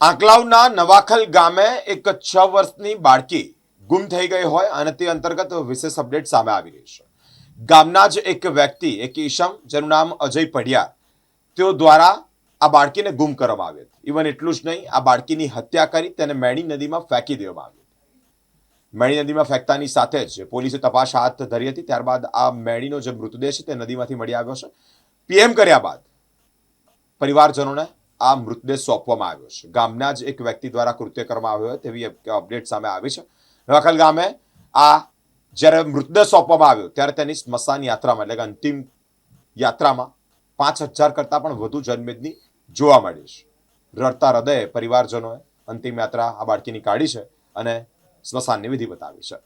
આંકલાવના નવાખલ ગામે એક છ વર્ષની બાળકી ગુમ થઈ ગઈ હોય અને તે અંતર્ગત વિશેષ અપડેટ સામે આવી રહી છે. ગામના જ એક વ્યક્તિ, એક ઈશમ, જેનું નામ અજય પઢિયા તેઓ દ્વારા આ બાળકીને ગુમ કરવામાં આવી હતી. ઇવન એટલું જ નહીં, આ બાળકીની હત્યા કરી તેને મેણી નદીમાં ફેંકી દેવામાં આવી મેણી નદીમાં ફેંકતાની સાથે જ પોલીસે તપાસ હાથ ધરી હતી. ત્યારબાદ આ મેણીનો જે મૃતદેહ છે તે નદીમાંથી મળી આવ્યો છે. પીએમ કર્યા બાદ પરિવારજનોને આ મૃતદેહ સોંપવામાં આવ્યો છે. ગામના જ એક વ્યક્તિ દ્વારા કૃત્ય કરવામાં આવ્યો તેવી અપડેટ સામે આવી છે. નવાખલ ગામે આ જ્યારે મૃતદેહ સોંપવામાં આવ્યો, ત્યારે તેની સ્મશાન યાત્રામાં, એટલે કે અંતિમ યાત્રામાં પાંચ હજાર કરતાં પણ વધુ જનમેદની જોવા મળી છે. રડતા હૃદયે પરિવારજનોએ અંતિમ યાત્રા આ બાળકીની કાઢી છે અને સ્મશાનની વિધિ બતાવી છે.